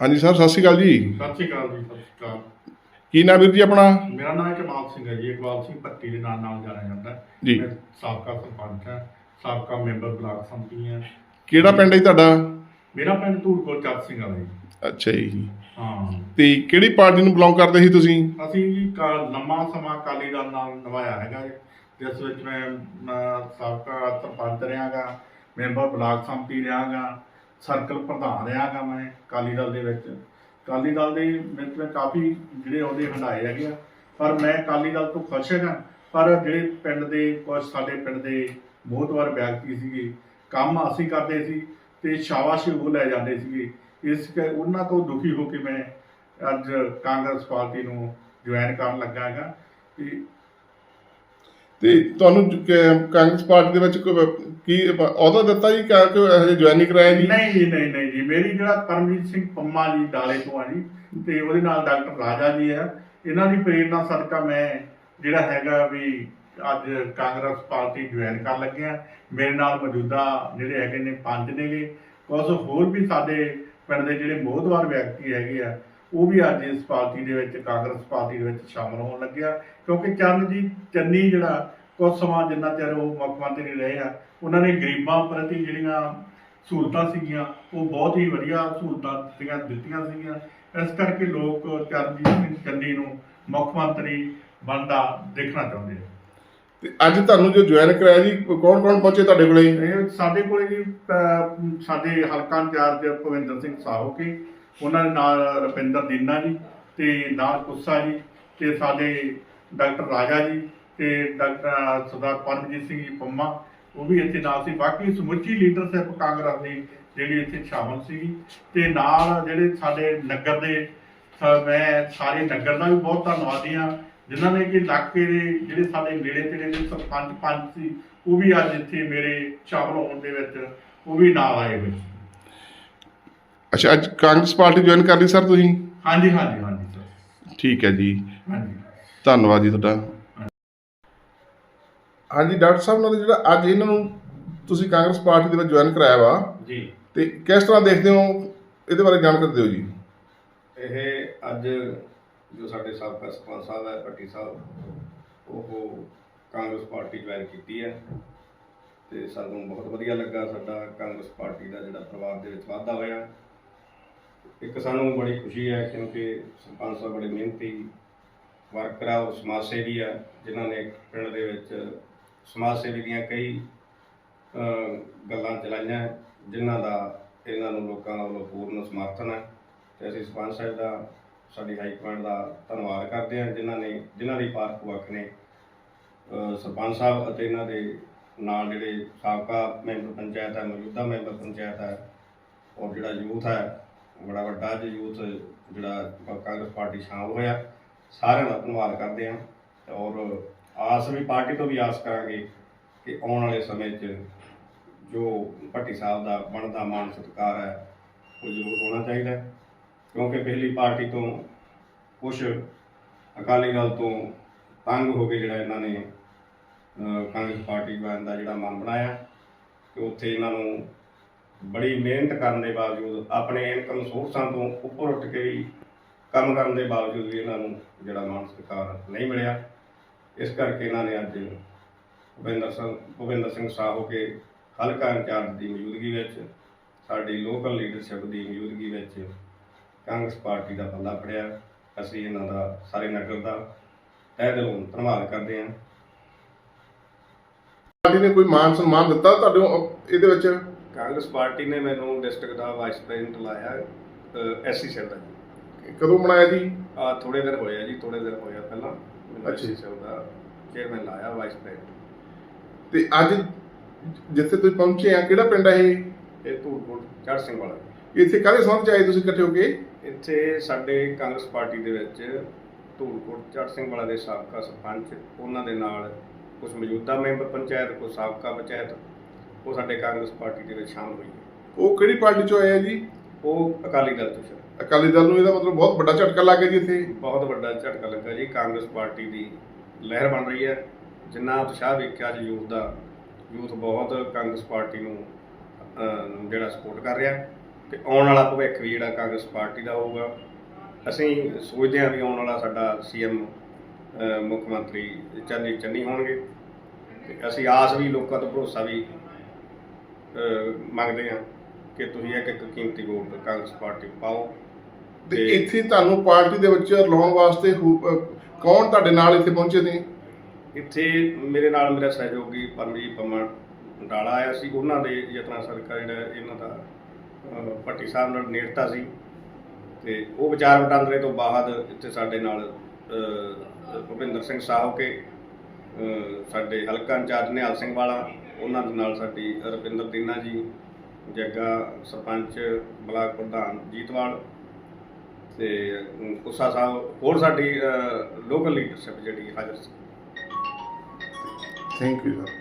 ਹਾਂਜੀ ਸਰ ਸਤਿ ਸ਼੍ਰੀ ਅਕਾਲ ਜੀ। ਸਤਿ ਸ਼੍ਰੀ ਅਕਾਲ ਜੀ ਸਤਿ ਸ਼੍ਰੀ ਅਕਾਲ। ਕੀ ਨਾਮ ਵੀਰ ਜੀ ਆਪਣਾ? ਮੇਰਾ ਨਾਮ ਇਕਬਾਲ ਸਿੰਘ ਹੈ ਜੀ ਇਕਬਾਲ ਸਿੰਘ ਭੱਟੀ ਦੇ ਨਾਮ ਨਾਲ ਜਾਣਿਆ ਜਾਂਦਾ ਹੈ। ਜੀ। ਮੈਂ ਸਾਬਕਾ ਸਰਪੰਚ ਹਾਂ ਸਾਬਕਾ ਮੈਂਬਰ ਬਲਾਕ ਸੰਮਤੀ ਹਾਂ। ਕਿਹੜਾ ਪਿੰਡ ਹੈ ਜੀ ਤੁਹਾਡਾ? ਮੇਰਾ ਪਿੰਡ ਧੂੜਕੋਟ ਚੱਕ ਸਿੰਘ ਵਾਲਾ ਜੀ। ਅੱਛਾ ਜੀ। ਹਾਂ। ਤੇ ਕਿਹੜੀ ਪਾਰਟੀ ਨੂੰ ਬਿਲੋਂਗ ਕਰਦੇ ਸੀ ਤੁਸੀਂ? ਅਸੀਂ ਜੀ ਕਾ- ਲੰਮਾ ਸਮਾਂ ਅਕਾਲੀ ਦਲ ਨਾਲ ਨਿਭਾਇਆ ਹੈਗਾ ਜੀ ਜਿਸ ਵਿੱਚ ਮੈਂ ਸਾਬਕਾ ਸਰਪੰਚ ਰਿਹਾਗਾ ਮੈਂਬਰ ਬਲਾਕ ਸੰਮਤੀ ਰਿਹਾਗਾ ਸਰਕਲ ਪ੍ਰਧਾਨ ਰਿਹਾਗਾ ਮੈਂ ਅਕਾਲੀ ਦਲ ਦੇ ਵਿੱਚ। ਅਕਾਲੀ ਦਲ ਦੇ ਵਿੱਚ ਮੈਂ ਕਾਫੀ ਜਿਹੜੇ ਉਹਦੇ ਹੰਡਾਏ ਹੈਗੇ ਆ। ਪਰ ਮੈਂ ਅਕਾਲੀ ਦਲ ਤੋਂ ਖੁਸ਼ ਹੈਗਾ। ਪਰ ਜਿਹੜੇ ਪਿੰਡ ਦੇ ਕੁਝ ਸਾਡੇ ਪਿੰਡ ਦੇ ਬਹੁਤ ਵਾਰ ਵਿਅਕਤੀ ਸੀਗੇ, ਕੰਮ ਅਸੀਂ ਕਰਦੇ ਸੀ ਤੇ ਸ਼ਾਬਾਸ਼ ਉਹ ਲੈ ਜਾਂਦੇ ਸੀਗੇ। ਇਸ ਕਰਕੇ ਉਹਨਾਂ ਤੋਂ ਦੁਖੀ ਹੋ ਕੇ ਮੈਂ ਅੱਜ ਕਾਂਗਰਸ ਪਾਰਟੀ ਨੂੰ ਜੁਆਇਨ ਕਰਨ ਲੱਗਾ ਹੈਗਾ। ਤੇ ਤੇ ਤੁਹਾਨੂੰ ਕਾਂਗਰਸ ਪਾਰਟੀ ਦੇ ਵਿੱਚ ਕੋਈ ਕੀ ਅਹੁਦਾ ਦਿੱਤਾ ਜੀ? ਕਿ ਕਿ ਹਜੇ ਜੁਆਇਨ ਨਹੀਂ ਕਰਾਇਆ ਜੀ? ਨਹੀਂ ਜੀ, ਨਹੀਂ ਨਹੀਂ ਜੀ। ਮੇਰੀ ਜਿਹੜਾ ਪਰਮਜੀਤ ਸਿੰਘ ਪੰਮਾ ਜੀ ਡਾਲੇ ਤੋਂ ਆ ਜੀ, ਤੇ ਉਹਦੇ ਨਾਲ ਡਾਕਟਰ ਰਾਜਾ ਜੀ ਆ। ਇਹਨਾਂ ਦੀ ਪ੍ਰੇਰਨਾ ਸਦਕਾ ਮੈਂ ਜਿਹੜਾ ਹੈਗਾ ਵੀ ਅੱਜ ਕਾਂਗਰਸ ਪਾਰਟੀ ਜੁਆਇਨ ਕਰਨ ਲੱਗਿਆ ਮੇਰੇ ਨਾਲ ਮੌਜੂਦਾ ਜਿਹੜੇ ਹੈਗੇ ਨੇ ਪੰਜ ਨੇਗੇ। ਕੁਝ ਹੋਰ ਵੀ ਸਾਡੇ ਪਿੰਡ ਦੇ ਜਿਹੜੇ ਮੋਹਤਵਾਰ ਵਿਅਕਤੀ ਹੈਗੇ ਆ ਉਹ ਵੀ ਅੱਜ ਇਸ ਪਾਰਟੀ ਦੇ ਵਿੱਚ ਕਾਂਗਰਸ ਪਾਰਟੀ ਦੇ ਵਿੱਚ ਸ਼ਾਮਲ ਹੋਣ ਲੱਗਿਆ। ਕਿਉਂਕਿ ਚਰਨਜੀਤ ਚੰਨੀ ਜਿਹੜਾ ਕੁਝ ਸਮਾਂ ਜਿੰਨਾ ਚਿਰ ਉਹ ਮੁੱਖ ਮੰਤਰੀ ਰਹੇ ਆ ਉਹਨਾਂ ਨੇ ਗਰੀਬਾਂ ਪ੍ਰਤੀ ਜਿਹੜੀਆਂ ਸਹੂਲਤਾਂ ਸੀਗੀਆਂ ਉਹ ਬਹੁਤ ਹੀ ਵਧੀਆ ਸਹੂਲਤਾਂ ਦਿੱਤੀਆਂ ਦਿੱਤੀਆਂ ਸੀਗੀਆਂ। ਇਸ ਕਰਕੇ ਲੋਕ ਚਰਨਜੀਤ ਸਿੰਘ ਚੰਨੀ ਨੂੰ ਮੁੱਖ ਮੰਤਰੀ ਬਣਦਾ ਦੇਖਣਾ ਚਾਹੁੰਦੇ ਆ। ਤੇ ਅੱਜ ਤੁਹਾਨੂੰ ਜੋ ਜੁਆਇਨ ਕਰਾਇਆ ਜੀ ਕੌਣ ਕੌਣ ਪਹੁੰਚੇ ਤੁਹਾਡੇ ਕੋਲੇ? ਸਾਡੇ ਕੋਲੇ ਜੀ ਸਾਡੇ ਹਲਕਾ ਇੰਚਾਰਜ ਭਵਿੰਦਰ ਸਿੰਘ ਸਾਹੋ ਕੇ ਉਹਨਾਂ ਦੇ ਨਾਲ ਰੁਪਿੰਦਰ ਦੀਨਾ ਜੀ ਤੇ ਨਾਲ ਕੁੱਸਾ ਜੀ ਤੇ ਸਾਡੇ ਡਾਕਟਰ ਰਾਜਾ ਜੀ ਤੇ ਡਾਕਟਰ ਸਰਦਾਰ ਪਰਮਜੀਤ ਸਿੰਘ ਜੀ ਪੰਮਾ, ਉਹ ਵੀ ਇੱਥੇ ਨਾਲ ਸੀ। ਬਾਕੀ ਸਮੁੱਚੀ ਲੀਡਰਸ਼ਿਪ ਕਾਂਗਰਸ ਦੀ ਜਿਹੜੀ ਇੱਥੇ ਸ਼ਾਮਲ ਸੀ ਤੇ ਨਾਲ ਜਿਹੜੇ ਸਾਡੇ ਨਗਰ ਦੇ ਮੈਂ ਸਾਰੇ ਨਗਰ ਦਾ ਵੀ ਬਹੁਤ ਧੰਨਵਾਦੀ ਹਾਂ ਜਿਨ੍ਹਾਂ ਨੇ ਕਿ ਇਲਾਕੇ ਦੇ ਜਿਹੜੇ ਸਾਡੇ ਨੇੜੇ ਤੇੜੇ ਦੇ ਸਰਪੰਚ ਪੰਚ ਸੀ, ਉਹ ਵੀ ਅੱਜ ਇੱਥੇ ਮੇਰੇ ਸ਼ਾਮਲ ਹੋਣ ਦੇ ਵਿੱਚ, ਉਹ ਵੀ ਨਾਲ ਆਏ ਹੋਏ ਅੱਛਾ ਅੱਜ ਕਾਂਗਰਸ ਪਾਰਟੀ ਜੁਆਇਨ ਕਰ ਲਈ ਸਰ ਤੁਸੀਂ? ਹਾਂਜੀ ਹਾਂਜੀ ਹਾਂਜੀ ਸਰ। ਠੀਕ ਹੈ ਜੀ। ਹਾਂਜੀ। ਧੰਨਵਾਦ ਜੀ ਤੁਹਾਡਾ। ਹਾਂਜੀ ਡਾਕਟਰ ਸਾਹਿਬ ਨਾਲ ਜਿਹੜਾ ਅੱਜ ਇਹਨਾਂ ਨੂੰ ਤੁਸੀਂ ਕਾਂਗਰਸ ਪਾਰਟੀ ਦੇ ਵਿੱਚ ਜੁਆਇਨ ਕਰਾਇਆ ਵਾ ਜੀ। ਤੇ ਕਿਸ ਤਰ੍ਹਾਂ ਦੇਖਦੇ ਹੋ ਇਹਦੇ ਬਾਰੇ ਜਾਣਕਾਰੀ ਦਿਓ ਜੀ? ਇਹ ਅੱਜ ਜੋ ਸਾਡੇ ਸਾਬਕਾ ਸਰਪੰਚ ਸਾਹਿਬ ਹੈ ਭੱਟੀ ਸਾਹਿਬ ਉਹ ਕਾਂਗਰਸ ਪਾਰਟੀ ਜੁਆਇਨ ਕੀਤੀ ਹੈ। ਤੇ ਸਾਨੂੰ ਬਹੁਤ ਵਧੀਆ ਲੱਗਾ ਸਾਡਾ ਕਾਂਗਰਸ ਪਾਰਟੀ ਦਾ ਜਿਹੜਾ ਪਰਿਵਾਰ ਦੇ ਵਿੱਚ ਵਾਧਾ ਹੋਇਆ। ਇੱਕ ਸਾਨੂੰ ਬੜੀ ਖੁਸ਼ੀ ਹੈ ਕਿਉਂਕਿ ਸਰਪੰਚ ਸਾਹਿਬ ਬੜੇ ਮਿਹਨਤੀ ਵਰਕਰ ਆ, ਉਹ ਸਮਾਜ ਸੇਵੀ ਆ, ਜਿਨ੍ਹਾਂ ਨੇ ਪਿੰਡ ਦੇ ਵਿੱਚ ਸਮਾਜ ਸੇਵੀ ਦੀਆਂ ਕਈ ਗੱਲਾਂ ਚਲਾਈਆਂ ਜਿਨ੍ਹਾਂ ਦਾ ਇਹਨਾਂ ਨੂੰ ਲੋਕਾਂ ਵੱਲੋਂ ਪੂਰਨ ਸਮਰਥਨ ਹੈ। ਤੇ ਅਸੀਂ ਸਰਪੰਚ ਸਾਹਿਬ ਦਾ, ਸਾਡੀ ਹਾਈ ਕਮਾਂਡ ਦਾ ਧੰਨਵਾਦ ਕਰਦੇ ਹਾਂ, ਜਿਨ੍ਹਾਂ ਨੇ, ਜਿਨ੍ਹਾਂ ਦੀ ਪਾਰਕ ਵਕ ਨੇ। ਸਰਪੰਚ ਸਾਹਿਬ ਅਤੇ ਇਹਨਾਂ ਦੇ ਨਾਲ ਜਿਹੜੇ ਸਾਬਕਾ ਮੈਂਬਰ ਪੰਚਾਇਤ ਹੈ, ਮੌਜੂਦਾ ਮੈਂਬਰ ਪੰਚਾਇਤ ਹੈ, ਔਰ ਜਿਹੜਾ ਯੂਥ ਹੈ ਬੜਾ ਵੱਡਾ ਅੱਜ ਯੂਥ ਜਿਹੜਾ ਕਾਂਗਰਸ ਪਾਰਟੀ ਸ਼ਾਮਲ ਹੋਇਆ, ਸਾਰਿਆਂ ਦਾ ਧੰਨਵਾਦ ਕਰਦੇ ਹਾਂ ਔਰ ਆਸ ਵੀ ਪਾਰਟੀ ਤੋਂ ਵੀ ਆਸ ਕਰਾਂਗੇ ਕਿ ਆਉਣ ਵਾਲੇ ਸਮੇਂ 'ਚ ਜੋ ਭੱਟੀ ਸਾਹਿਬ ਦਾ ਬਣਦਾ ਮਾਨ ਸਤਿਕਾਰ ਹੈ, ਉਹ ਜ਼ਰੂਰ ਹੋਣਾ ਚਾਹੀਦਾ ਕਿਉਂਕਿ ਪਹਿਲੀ ਪਾਰਟੀ ਤੋਂ ਕੁਝ ਅਕਾਲੀ ਦਲ ਤੋਂ ਤੰਗ ਹੋ ਕੇ ਜਿਹੜਾ ਇਹਨਾਂ ਨੇ ਕਾਂਗਰਸ ਪਾਰਟੀ ਜੁਆਇਨ ਦਾ ਜਿਹੜਾ ਮਨ ਬਣਾਇਆ ਕਿ ਉੱਥੇ ਇਹਨਾਂ ਨੂੰ ਬੜੀ ਮਿਹਨਤ ਕਰਨ ਦੇ ਬਾਵਜੂਦ, ਆਪਣੇ ਇਨਕਮ ਸੋਰਸਾਂ ਤੋਂ ਉੱਪਰ ਉੱਠ ਕੇ ਵੀ ਕੰਮ ਕਰਨ ਦੇ ਬਾਵਜੂਦ ਵੀ ਇਹਨਾਂ ਨੂੰ ਜਿਹੜਾ ਮਾਨ ਸਤਿਕਾਰ ਨਹੀਂ ਮਿਲਿਆ। ਇਸ ਕਰਕੇ ਇਹਨਾਂ ਨੇ ਅੱਜ ਭੁਪਿੰਦਰ ਸਿੰਘ ਭੁਪਿੰਦਰ ਸਿੰਘ ਸਾਹੋ ਕੇ ਹਲਕਾ ਇੰਚਾਰਜ ਦੀ ਮੌਜੂਦਗੀ ਵਿੱਚ, ਸਾਡੀ ਲੋਕਲ ਲੀਡਰਸ਼ਿਪ ਦੀ ਮੌਜੂਦਗੀ ਵਿੱਚ ਕਾਂਗਰਸ ਪਾਰਟੀ ਦਾ ਪੱਲਾ ਫੜਿਆ। ਅਸੀਂ ਇਹਨਾਂ ਦਾ ਸਾਰੇ ਨਗਰ ਦਾ ਤਹਿ ਦਿਲੋਂ ਧੰਨਵਾਦ ਕਰਦੇ ਹਾਂ। ਪਾਰਟੀ ਨੇ ਕੋਈ ਮਾਨ ਸਨਮਾਨ ਦਿੱਤਾ ਤੁਹਾਡੇ ਇਹਦੇ ਵਿੱਚ? ਕਾਂਗਰਸ ਪਾਰਟੀ ਨੇ ਮੈਨੂੰ ਡਿਸਟ੍ਰਿਕਟ ਦਾ ਵਾਈਸ ਪ੍ਰੈਜ਼ੀਡੈਂਟ ਲਾਇਆ ਐਸਸੀ ਸੈਲ ਦਾ ਕਦੋਂ ਬਣਾਇਆ ਜੀ? ਆ ਥੋੜੇ ਦਿਨ ਹੋਏ ਆ ਜੀ ਥੋੜੇ ਦਿਨ ਹੋਇਆ ਪਹਿਲਾਂ। ਅੱਛਾ ਸੈਲ ਦਾ ਚੇਅਰਮੈਨ ਲਾਇਆ ਵਾਈਸ ਪ੍ਰੈਜ਼ੀਡੈਂਟ ਤੇ ਅੱਜ ਜਿੱਥੇ ਤੁਸੀਂ ਪਹੁੰਚੇ ਆ ਕਿਹੜਾ ਪਿੰਡ ਹੈ ਇਹ? ਇਹ ਧੂੜਕੋਟ ਚੜ੍ਹ ਸਿੰਘ ਵਾਲਾ। ਇੱਥੇ ਕਾਹਦੇ ਸੰਬੰਧ ਚ ਆਏ ਤੁਸੀਂ ਇਕੱਠੇ ਹੋ ਕੇ? ਇੱਥੇ ਸਾਡੇ ਕਾਂਗਰਸ ਪਾਰਟੀ ਦੇ ਵਿੱਚ ਧੂੜਕੋਟ ਚੜ੍ਹ ਸਿੰਘ ਵਾਲਾ ਦੇ ਸਾਬਕਾ ਸਰਪੰਚ ਉਹਨਾਂ ਦੇ ਨਾਲ ਕੁਝ ਮੌਜੂਦਾ ਮੈਂਬਰ ਪੰਚਾਇਤ ਕੁਝ ਸਾਬਕਾ ਪੰਚਾਇਤ ਉਹ ਸਾਡੇ ਕਾਂਗਰਸ ਪਾਰਟੀ ਦੇ ਵਿੱਚ ਸ਼ਾਮਲ ਹੋਈ ਹੈ। ਉਹ ਕਿਹੜੀ ਪਾਰਟੀ ਚੋਂ ਆਏ ਆ ਜੀ? ਉਹ ਅਕਾਲੀ ਦਲ ਤੋਂ ਸ਼ਾਮਲ ਅਕਾਲੀ ਦਲ ਨੂੰ ਇਹਦਾ ਮਤਲਬ ਬਹੁਤ ਵੱਡਾ ਝਟਕਾ ਲੱਗ ਗਿਆ ਜੀ ਇੱਥੇ। ਬਹੁਤ ਵੱਡਾ ਝਟਕਾ ਲੱਗਾ ਜੀ। ਕਾਂਗਰਸ ਪਾਰਟੀ ਦੀ ਲਹਿਰ ਬਣ ਰਹੀ ਹੈ। ਜਿੰਨਾ ਉਤਸ਼ਾਹ ਵੇਖਿਆ ਜੀ ਯੂਥ ਦਾ ਯੂਥ ਬਹੁਤ ਕਾਂਗਰਸ ਪਾਰਟੀ ਨੂੰ ਅਹ, ਜਿਹੜਾ ਸਪੋਰਟ ਕਰ ਰਿਹਾ। ਤੇ ਆਉਣ ਵਾਲਾ ਭਵਿੱਖ ਵੀ ਜਿਹੜਾ ਕਾਂਗਰਸ ਪਾਰਟੀ ਦਾ ਹੋਊਗਾ। ਅਸੀਂ ਸੋਚਦੇ ਹਾਂ ਵੀ ਆਉਣ ਵਾਲਾ ਸਾਡਾ ਸੀਐਮ ਮੁੱਖ ਮੰਤਰੀ ਚੰਨੀ ਚੰਨੀ ਹੋਣਗੇ। ਤੇ ਅਸੀਂ ਆਸ ਵੀ ਲੋਕਾਂ ਤੋਂ ਭਰੋਸਾ ਵੀ ਮੰਗਦੇ ਹਾਂ ਕਿ ਤੁਸੀਂ ਇੱਕ ਇੱਕ ਕੀਮਤੀ ਵੋਟ ਕਾਂਗਰਸ ਪਾਰਟੀ ਪਾਓ ਤੇ ਇੱਥੇ ਤੁਹਾਨੂੰ ਪਾਰਟੀ ਦੇ ਵਿੱਚ ਲਾਉਣ ਵਾਸਤੇ ਕੌਣ ਤੁਹਾਡੇ ਨਾਲ ਇੱਥੇ ਪਹੁੰਚੇ ਨੇ? ਇੱਥੇ ਮੇਰੇ ਨਾਲ ਮੇਰਾ ਸਹਿਯੋਗੀ ਪਰਮਜੀਤ ਪੰਮਾ ਡਾਲਾ ਆਇਆ ਸੀ। ਉਹਨਾਂ ਦੇ ਯਤਨਾਂ ਸਰਕਾਰ ਜਿਹੜਾ ਇਹਨਾਂ ਦਾ ਭੱਟੀ ਸਾਹਿਬ ਨਾਲ ਨੇੜਤਾ ਸੀ ਤੇ ਉਹ ਵਿਚਾਰ ਵਟਾਂਦਰੇ ਤੋਂ ਬਾਅਦ ਇੱਥੇ ਸਾਡੇ ਨਾਲ ਭੁਪਿੰਦਰ ਸਿੰਘ ਸਾਹੋਕੇ ਅਹ, ਸਾਡੇ ਹਲਕਾ ਇੰਚਾਰਜ ਨਿਹਾਲ ਸਿੰਘ ਵਾਲਾ ਉਹਨਾਂ ਦੇ ਨਾਲ ਸਾਡੀ ਰਵਿੰਦਰ ਦੀਨਾ ਜੀ ਜੱਗਾ ਸਰਪੰਚ ਬਲਾਕ ਪ੍ਰਧਾਨ ਜੀਤਵਾਲ ਤੇ ਅਮ, ਕੁੱਸਾ ਸਾਹਿਬ ਹੋਰ ਸਾਡੀ ਲੋਕਲ ਲੀਡਰਸ਼ਿਪ ਜਿਹੜੀ ਹਾਜ਼ਰ ਸੀ। Thank you sir